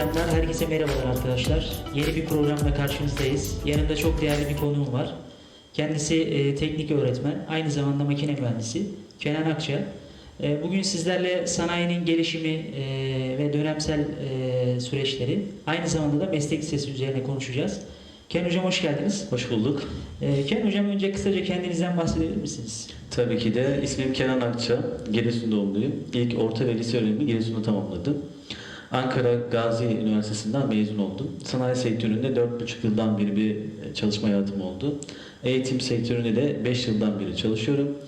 selamlar, herkese merhabalar arkadaşlar. Yeni bir programla karşınızdayız. Yanımda çok değerli bir konuğum var. Kendisi e, teknik öğretmen, aynı zamanda makine mühendisi Kenan Akça. E, bugün sizlerle sanayinin gelişimi e, ve dönemsel e, süreçleri, aynı zamanda da meslek lisesi üzerine konuşacağız. Kenan Hocam hoş geldiniz. Hoş bulduk. E, Kenan Hocam önce kısaca kendinizden bahsedebilir misiniz? Tabii ki de ismim Kenan Akça. Giresun doğumluyum. İlk orta ve lise öğrenimi Giresun'da tamamladım. Ankara Gazi Üniversitesi'nden mezun oldum. Sanayi sektöründe 4,5 yıldan beri bir çalışma hayatım oldu. Eğitim sektöründe de 5 yıldan beri çalışıyorum.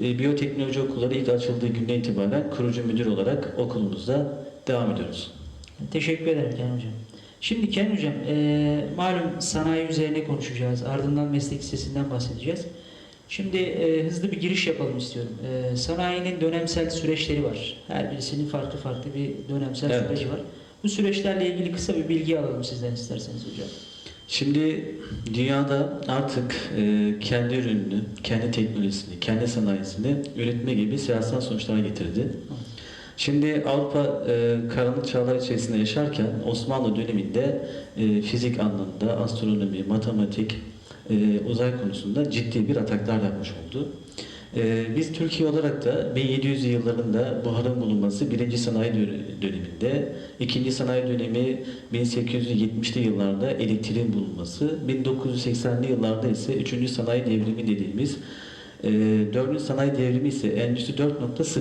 E, Biyoteknoloji okulları ilk açıldığı günden itibaren kurucu müdür olarak okulumuzda devam ediyoruz. Teşekkür ederim Kenan Hocam. Şimdi Kenan Hocam, e, malum sanayi üzerine konuşacağız. Ardından meslek lisesinden bahsedeceğiz. Şimdi e, hızlı bir giriş yapalım istiyorum. E, sanayinin dönemsel süreçleri var. Her birisinin farklı farklı bir dönemsel Evet. süreci var. Bu süreçlerle ilgili kısa bir bilgi alalım sizden isterseniz hocam. Şimdi dünyada artık e, kendi ürününü, kendi teknolojisini, kendi sanayisini üretme gibi siyasal sonuçlar getirdi. Şimdi Avrupa e, karanlık çağlar içerisinde yaşarken Osmanlı döneminde e, fizik anlamında, astronomi, matematik, e, uzay konusunda ciddi bir ataklar yapmış oldu. E, biz Türkiye olarak da 1700'lü yıllarında buharın bulunması birinci sanayi dö- döneminde, ikinci sanayi dönemi 1870'li yıllarda elektriğin bulunması, 1980'li yıllarda ise üçüncü sanayi devrimi dediğimiz e, dördüncü sanayi devrimi ise Endüstri 4.0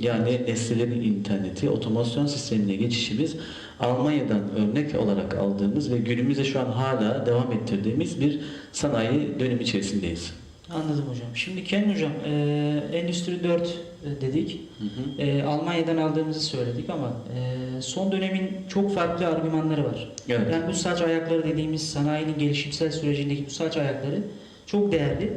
yani nesnelerin interneti, otomasyon sistemine geçişimiz Almanya'dan örnek olarak aldığımız ve günümüzde şu an hala devam ettirdiğimiz bir sanayi dönemi içerisindeyiz. Anladım hocam. Şimdi Kenan Hocam, e, Endüstri 4 dedik. E, Almanya'dan aldığımızı söyledik ama e, son dönemin çok farklı argümanları var. Evet. Yani bu saç ayakları dediğimiz sanayinin gelişimsel sürecindeki bu saç ayakları çok değerli.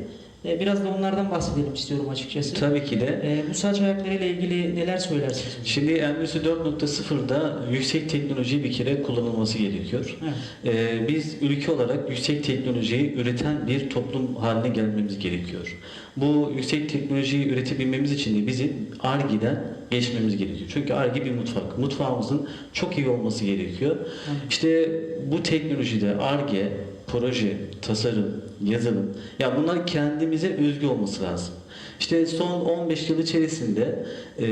E, Biraz da onlardan bahsedelim istiyorum açıkçası. Tabii ki de E, bu saç ayaklarıyla ilgili neler söylersiniz? Şimdi Endüstri 4.0'da yüksek teknoloji bir kere kullanılması gerekiyor. Evet. Ee, biz ülke olarak yüksek teknolojiyi üreten bir toplum haline gelmemiz gerekiyor. Bu yüksek teknolojiyi üretebilmemiz için de bizim ARGE'den geçmemiz gerekiyor. Çünkü ARGE bir mutfak. Mutfağımızın çok iyi olması gerekiyor. İşte bu teknolojide ARGE, proje, tasarım, yazılım ya bunlar kendimize özgü olması lazım. İşte son 15 yıl içerisinde e,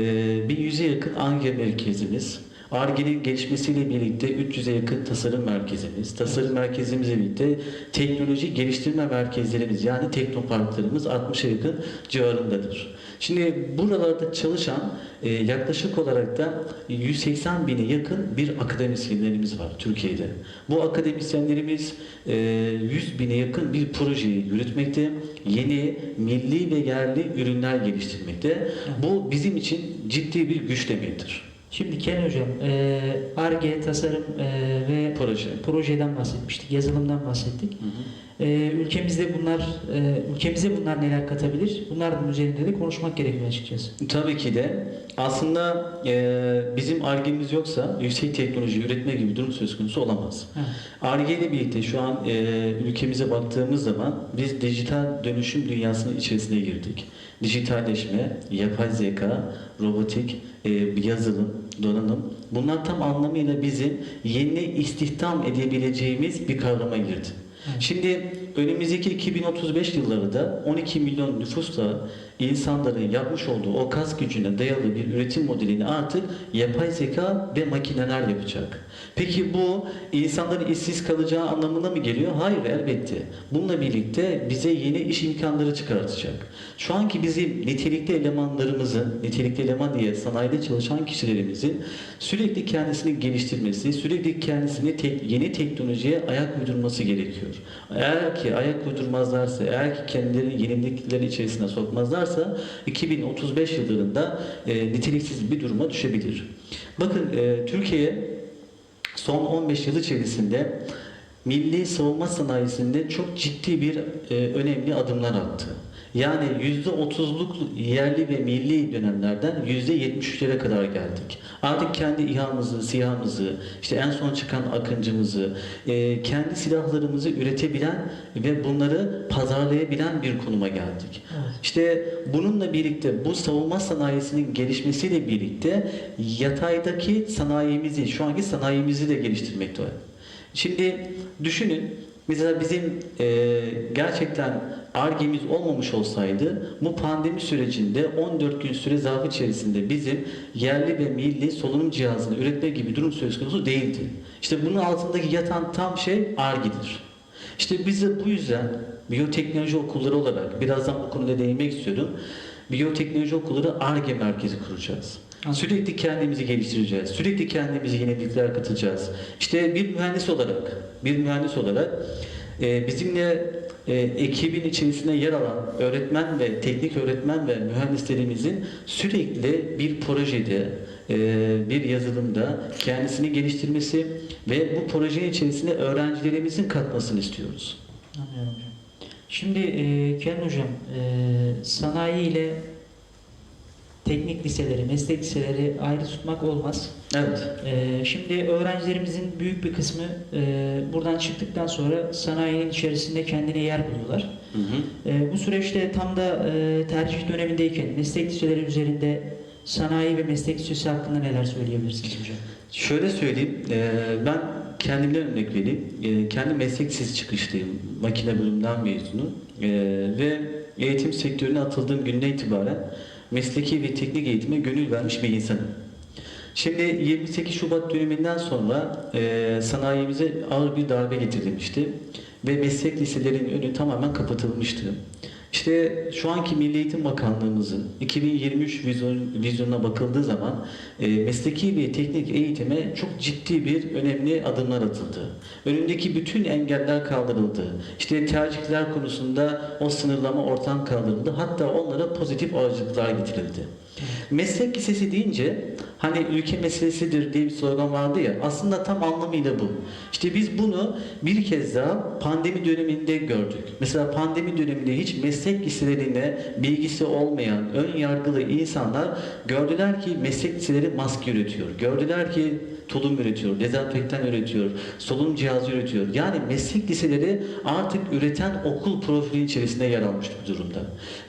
bir yüze yakın ARGE merkezimiz, ARGE'nin gelişmesiyle birlikte 300'e yakın tasarım merkezimiz, tasarım merkezimizle birlikte teknoloji geliştirme merkezlerimiz yani teknoparklarımız 60'a yakın civarındadır. Şimdi buralarda çalışan e, yaklaşık olarak da 180 bine yakın bir akademisyenlerimiz var Türkiye'de. Bu akademisyenlerimiz e, 100 bine yakın bir projeyi yürütmekte, yeni milli ve yerli ürünler geliştirmekte. Bu bizim için ciddi bir güç demektir. Şimdi Kenan Hocam, e, ARGE, tasarım e, ve Proje. projeden bahsetmiştik, yazılımdan bahsettik. E, ülkemizde bunlar, e, ülkemize bunlar neler katabilir? Bunların üzerinde de konuşmak gerekiyor açıkçası. Tabii ki de aslında e, bizim argemiz yoksa yüksek teknoloji üretme gibi bir durum söz konusu olamaz. Arge ile birlikte şu an e, ülkemize baktığımız zaman biz dijital dönüşüm dünyasının içerisine girdik. Dijitalleşme, yapay zeka, robotik, e, yazılım, donanım bunlar tam anlamıyla bizim yeni istihdam edebileceğimiz bir kavrama girdi. Şimdi önümüzdeki 2035 yılları da 12 milyon nüfusla insanların yapmış olduğu o kas gücüne dayalı bir üretim modelini artık yapay zeka ve makineler yapacak. Peki bu insanların işsiz kalacağı anlamına mı geliyor? Hayır elbette. Bununla birlikte bize yeni iş imkanları çıkartacak. Şu anki bizim nitelikli elemanlarımızın, nitelikli eleman diye sanayide çalışan kişilerimizin sürekli kendisini geliştirmesi, sürekli kendisini tek- yeni teknolojiye ayak uydurması gerekiyor. Eğer ki ayak uydurmazlarsa, eğer ki kendilerini yenilikleri içerisine sokmazlarsa 2035 yıllarında e, niteliksiz bir duruma düşebilir. Bakın e, Türkiye son 15 yıl içerisinde milli savunma sanayisinde çok ciddi bir e, önemli adımlar attı. Yani %30'luk yerli ve milli dönemlerden %73'lere kadar geldik. Artık kendi İHA'mızı, SİHA'mızı, işte en son çıkan Akıncımızı, e, kendi silahlarımızı üretebilen ve bunları pazarlayabilen bir konuma geldik. Evet. İşte bununla birlikte bu savunma sanayisinin gelişmesiyle birlikte yataydaki sanayimizi, şu anki sanayimizi de geliştirmekte. Şimdi düşünün mesela bizim e, gerçekten argemiz olmamış olsaydı bu pandemi sürecinde 14 gün süre zarfı içerisinde bizim yerli ve milli solunum cihazını üretme gibi durum söz konusu değildi. İşte bunun altındaki yatan tam şey argidir. İşte biz de bu yüzden biyoteknoloji okulları olarak birazdan bu konuda değinmek istiyorum. Biyoteknoloji okulları ARGE merkezi kuracağız. Sürekli kendimizi geliştireceğiz. Sürekli kendimize yenilikler katacağız. İşte bir mühendis olarak, bir mühendis olarak e, bizimle e, ekibin içerisinde yer alan öğretmen ve teknik öğretmen ve mühendislerimizin sürekli bir projede, e, bir yazılımda kendisini geliştirmesi ve bu projenin içerisine öğrencilerimizin katmasını istiyoruz. Anlıyorum hocam. Şimdi e, Kenan hocam e, sanayi ile teknik liseleri, meslek liseleri ayrı tutmak olmaz. Evet. E, şimdi öğrencilerimizin büyük bir kısmı e, buradan çıktıktan sonra sanayinin içerisinde kendine yer buluyorlar. Hı hı. E, bu süreçte tam da e, tercih dönemindeyken meslek liseleri üzerinde sanayi ve meslek lisesi hakkında neler söyleyebilirsiniz hocam? Şöyle söyleyeyim, e, ben kendimden örnek vereyim. E, kendi meslek lisesi çıkışlıyım, makine bölümünden mezunum E, ve eğitim sektörüne atıldığım günden itibaren mesleki ve teknik eğitime gönül vermiş bir insanım. Şimdi 28 Şubat döneminden sonra e, sanayimize ağır bir darbe getirilmişti ve meslek liselerinin önü tamamen kapatılmıştı. İşte şu anki Milli Eğitim Bakanlığımızın 2023 vizyon, vizyonuna bakıldığı zaman e, mesleki ve teknik eğitime çok ciddi bir önemli adımlar atıldı. Önündeki bütün engeller kaldırıldı. İşte tercihler konusunda o sınırlama ortadan kaldırıldı. Hatta onlara pozitif ağırlıklar getirildi. Meslek lisesi deyince hani ülke meselesidir diye bir slogan vardı ya aslında tam anlamıyla bu. İşte biz bunu bir kez daha pandemi döneminde gördük. Mesela pandemi döneminde hiç meslek liselerine bilgisi olmayan ön yargılı insanlar gördüler ki meslek liseleri maske üretiyor. Gördüler ki tulum üretiyor, dezenfektan üretiyor, solunum cihazı üretiyor. Yani meslek liseleri artık üreten okul profili içerisinde yer almış bir durumda.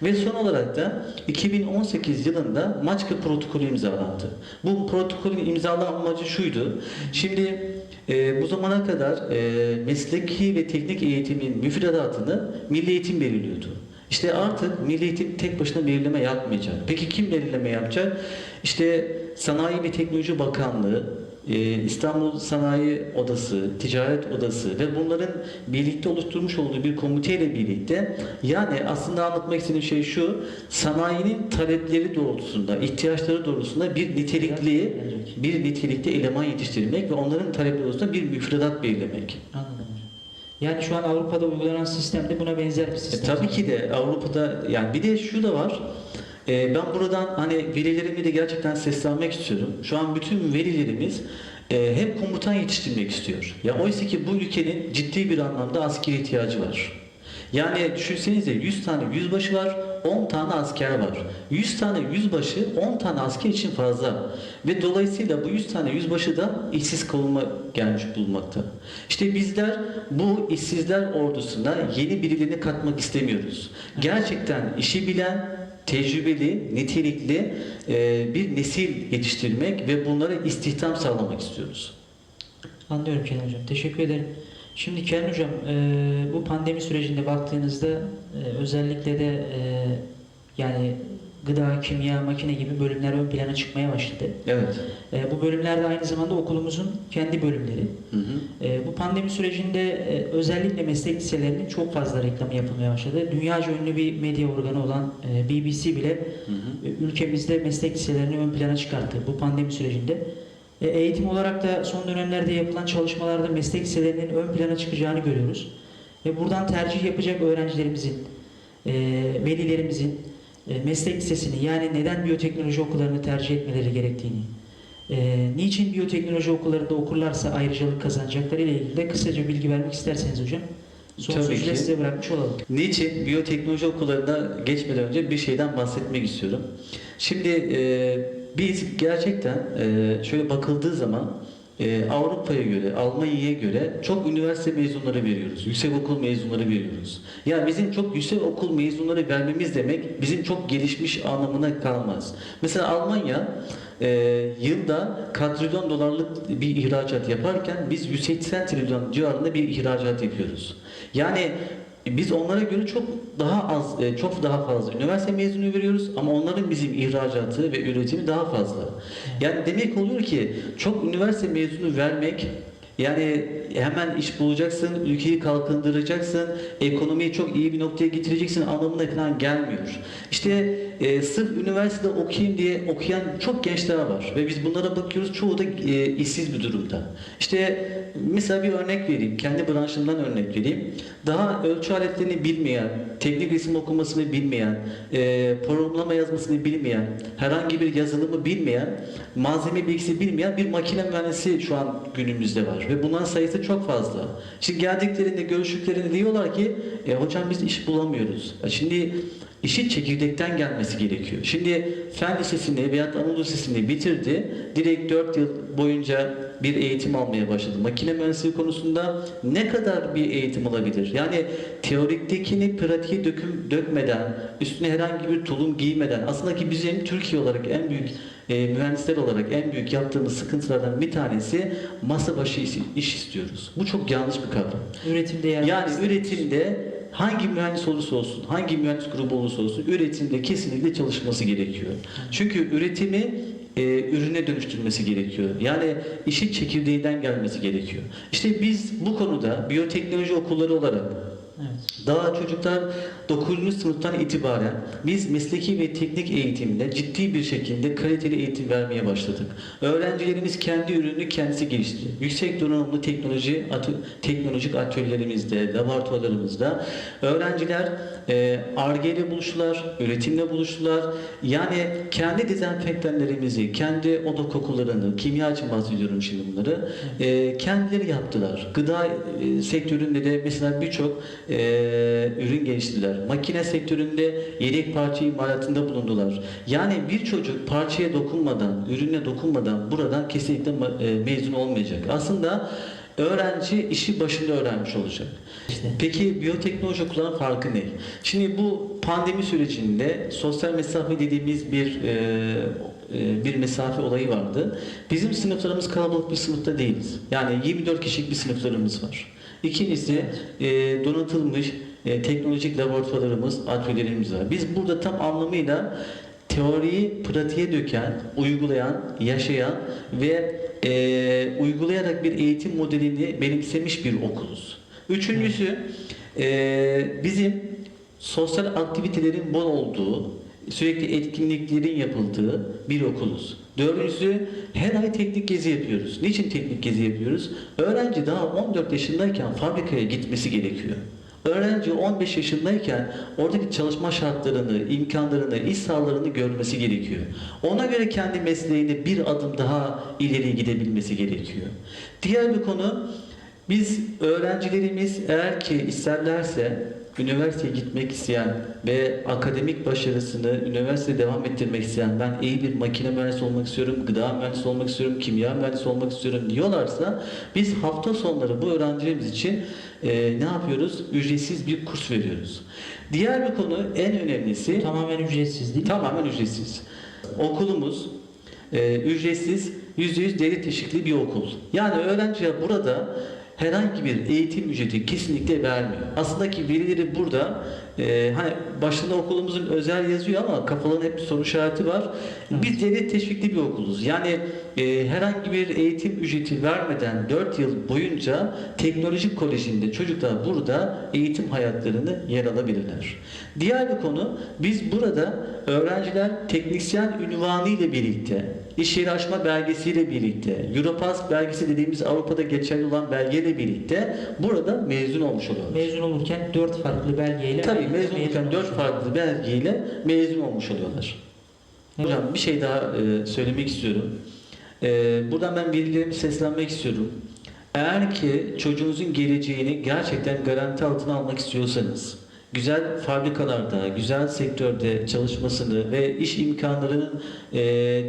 Ve son olarak da 2018 yılında Maçka protokolü imzalandı. Bu protokolün imzalanma amacı şuydu. Şimdi e, bu zamana kadar e, mesleki ve teknik eğitimin müfredatını Milli Eğitim belirliyordu. İşte artık Milli Eğitim tek başına belirleme yapmayacak. Peki kim belirleme yapacak? İşte Sanayi ve Teknoloji Bakanlığı, İstanbul Sanayi Odası, Ticaret Odası ve bunların birlikte oluşturmuş olduğu bir komiteyle birlikte yani aslında anlatmak istediğim şey şu sanayinin talepleri doğrultusunda, ihtiyaçları doğrultusunda bir nitelikli bir nitelikli eleman yetiştirmek ve onların talepleri doğrultusunda bir müfredat belirlemek. Anladım. Yani şu an Avrupa'da uygulanan sistemde buna benzer bir E, sistem. tabii ki de Avrupa'da yani bir de şu da var. E, ben buradan hani velilerime de gerçekten seslenmek istiyorum. Şu an bütün velilerimiz e, hep komutan yetiştirmek istiyor. Ya oysa ki bu ülkenin ciddi bir anlamda askeri ihtiyacı var. Yani düşünsenize 100 tane yüzbaşı var, 10 tane asker var. 100 tane yüzbaşı 10 tane asker için fazla. Ve dolayısıyla bu 100 tane yüzbaşı da işsiz kalma gelmiş bulunmakta. İşte bizler bu işsizler ordusuna yeni birilerini katmak istemiyoruz. Gerçekten işi bilen, tecrübeli, nitelikli e, bir nesil yetiştirmek ve bunlara istihdam sağlamak istiyoruz. Anlıyorum Kenan Hocam. Teşekkür ederim. Şimdi Kenan Hocam e, bu pandemi sürecinde baktığınızda e, özellikle de yani gıda, kimya, makine gibi bölümler ön plana çıkmaya başladı. Evet. E, bu bölümler de aynı zamanda okulumuzun kendi bölümleri. Hı hı. E, bu pandemi sürecinde e, özellikle meslek liselerinin çok fazla reklamı yapılmaya başladı. Dünyaca ünlü bir medya organı olan e, BBC bile Hı hı. e, ülkemizde meslek liselerini ön plana çıkarttı bu pandemi sürecinde. E, Eğitim olarak da son dönemlerde yapılan çalışmalarda meslek liselerinin ön plana çıkacağını görüyoruz. Ve buradan tercih yapacak öğrencilerimizin, e, velilerimizin meslek lisesini yani neden biyoteknoloji okullarını tercih etmeleri gerektiğini, e, niçin biyoteknoloji okullarında okurlarsa ayrıcalık kazanacakları ile ilgili de kısaca bilgi vermek isterseniz hocam. Son Tabii ki. size bırakmış olalım. Niçin? Biyoteknoloji okullarına geçmeden önce bir şeyden bahsetmek istiyorum. Şimdi e, biz gerçekten e, şöyle bakıldığı zaman e, Avrupa'ya göre, Almanya'ya göre çok üniversite mezunları veriyoruz. Yüksek okul mezunları veriyoruz. Yani bizim çok yüksek okul mezunları vermemiz demek bizim çok gelişmiş anlamına kalmaz. Mesela Almanya e, yılda katrilyon dolarlık bir ihracat yaparken biz 180 trilyon civarında bir ihracat yapıyoruz. Yani biz onlara göre çok daha az, e, çok daha fazla üniversite mezunu veriyoruz ama onların bizim ihracatı ve üretimi daha fazla. Yani demek oluyor ki çok üniversite mezunu vermek yani hemen iş bulacaksın, ülkeyi kalkındıracaksın, ekonomiyi çok iyi bir noktaya getireceksin anlamına falan gelmiyor. İşte e, sırf üniversitede okuyayım diye okuyan çok gençler var ve biz bunlara bakıyoruz çoğu da e, işsiz bir durumda. İşte mesela bir örnek vereyim, kendi branşımdan örnek vereyim. Daha ölçü aletlerini bilmeyen, teknik resim okumasını bilmeyen, e, programlama yazmasını bilmeyen, herhangi bir yazılımı bilmeyen, malzeme bilgisi bilmeyen bir makine mühendisi şu an günümüzde var ve bunların sayısı çok fazla. Şimdi geldiklerinde, görüştüklerinde diyorlar ki e, hocam biz iş bulamıyoruz. Ya Şimdi işi çekirdekten gelmesi gerekiyor. Şimdi fen lisesini veya Anadolu Lisesi'ni bitirdi. Direkt 4 yıl boyunca bir eğitim almaya başladı. Makine mühendisliği konusunda ne kadar bir eğitim alabilir? Yani teoriktekini pratiğe döküm, dökmeden, üstüne herhangi bir tulum giymeden aslında ki bizim Türkiye olarak en büyük e, mühendisler olarak en büyük yaptığımız sıkıntılardan bir tanesi masa başı iş, iş istiyoruz. Bu çok yanlış bir kavram. Üretimde Yani üretimde hangi mühendis olursa olsun, hangi mühendis grubu olursa olsun üretimde kesinlikle çalışması gerekiyor. Çünkü üretimi e, ürüne dönüştürmesi gerekiyor. Yani işin çekirdeğinden gelmesi gerekiyor. İşte biz bu konuda biyoteknoloji okulları olarak Evet. daha çocuklar 9. sınıftan itibaren biz mesleki ve teknik eğitimde ciddi bir şekilde kaliteli eğitim vermeye başladık. Öğrencilerimiz kendi ürününü kendisi geliştirdi. Yüksek donanımlı teknoloji atö- teknolojik atölyelerimizde, laboratuvarlarımızda öğrenciler e, Ar-Ge ile buluştular, üretimle buluştular. Yani kendi dezenfektanlarımızı, kendi oda kokularını, kimya için bahsediyorum şimdi bunları, e, kendileri yaptılar. Gıda e, sektöründe de mesela birçok e, ürün geliştirdiler. Makine sektöründe yedek parça imalatında bulundular. Yani bir çocuk parçaya dokunmadan, ürüne dokunmadan buradan kesinlikle e, mezun olmayacak. Aslında öğrenci işi başında öğrenmiş olacak. İşte. Peki biyoteknoloji okulların farkı ne? Şimdi bu pandemi sürecinde sosyal mesafe dediğimiz bir e, e, bir mesafe olayı vardı. Bizim sınıflarımız kalabalık bir sınıfta değiliz. Yani 24 kişilik bir sınıflarımız var. İkincisi e, donatılmış e, teknolojik laboratuvarlarımız, atölyelerimiz var. Biz burada tam anlamıyla teoriyi pratiğe döken, uygulayan, yaşayan ve e, uygulayarak bir eğitim modelini benimsemiş bir okuluz. Üçüncüsü e, bizim sosyal aktivitelerin bol olduğu, sürekli etkinliklerin yapıldığı bir okuluz. Dördüncüsü her ay teknik gezi yapıyoruz. Niçin teknik gezi yapıyoruz? Öğrenci daha 14 yaşındayken fabrikaya gitmesi gerekiyor. Öğrenci 15 yaşındayken oradaki çalışma şartlarını, imkanlarını, iş sahalarını görmesi gerekiyor. Ona göre kendi mesleğinde bir adım daha ileri gidebilmesi gerekiyor. Diğer bir konu biz öğrencilerimiz eğer ki isterlerse üniversiteye gitmek isteyen ve akademik başarısını üniversitede devam ettirmek isteyen ben iyi bir makine mühendisi olmak istiyorum, gıda mühendisi olmak istiyorum, kimya mühendisi olmak istiyorum diyorlarsa biz hafta sonları bu öğrencilerimiz için e, ne yapıyoruz? Ücretsiz bir kurs veriyoruz. Diğer bir konu en önemlisi Tamamen ücretsiz değil mi? Tamamen ücretsiz. Okulumuz e, ücretsiz, %100 devlet teşvikli bir okul. Yani öğrenciye burada herhangi bir eğitim ücreti kesinlikle vermiyor. Aslında ki velileri burada e, hani başında okulumuzun özel yazıyor ama kafaların hep soru işareti var. Biz devlet teşvikli bir okuluz. Yani e, herhangi bir eğitim ücreti vermeden 4 yıl boyunca teknolojik kolejinde çocuklar burada eğitim hayatlarını yer alabilirler. Diğer bir konu biz burada öğrenciler teknisyen ünvanı ile birlikte iş yeri açma belgesiyle birlikte Europass belgesi dediğimiz Avrupa'da geçerli olan belgeyle birlikte burada mezun olmuş oluyorlar. Mezun olurken dört farklı belgeyle Tabii mezun olurken dört farklı belgeyle mezun olmuş oluyorlar. Hocam bir şey daha e, söylemek istiyorum. E, buradan ben velilerime seslenmek istiyorum. Eğer ki çocuğunuzun geleceğini gerçekten garanti altına almak istiyorsanız, güzel fabrikalarda, güzel sektörde çalışmasını ve iş imkanlarının e,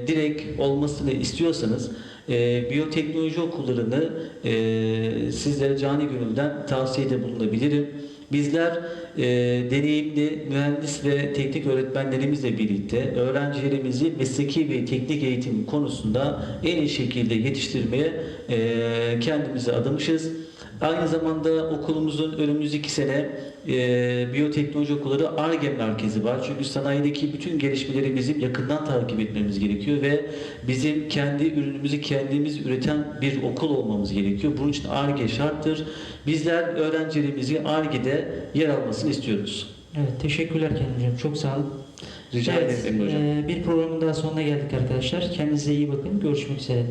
direkt olmasını istiyorsanız, e, biyoteknoloji okullarını e, sizlere cani gönülden tavsiyede bulunabilirim. Bizler e, deneyimli mühendis ve teknik öğretmenlerimizle birlikte öğrencilerimizi mesleki ve teknik eğitim konusunda en iyi şekilde yetiştirmeye e, kendimizi adamışız. Aynı zamanda okulumuzun önümüzdeki sene e, biyoteknoloji okulları ARGE merkezi var. Çünkü sanayideki bütün gelişmeleri bizim yakından takip etmemiz gerekiyor ve bizim kendi ürünümüzü kendimiz üreten bir okul olmamız gerekiyor. Bunun için ARGE şarttır. Bizler öğrencilerimizin ARGE'de yer almasını istiyoruz. Evet, teşekkürler Hocam. Çok sağ olun. Rica Evet, ederim Hocam. e, bir programın daha sonuna geldik arkadaşlar. Kendinize iyi bakın. Görüşmek üzere.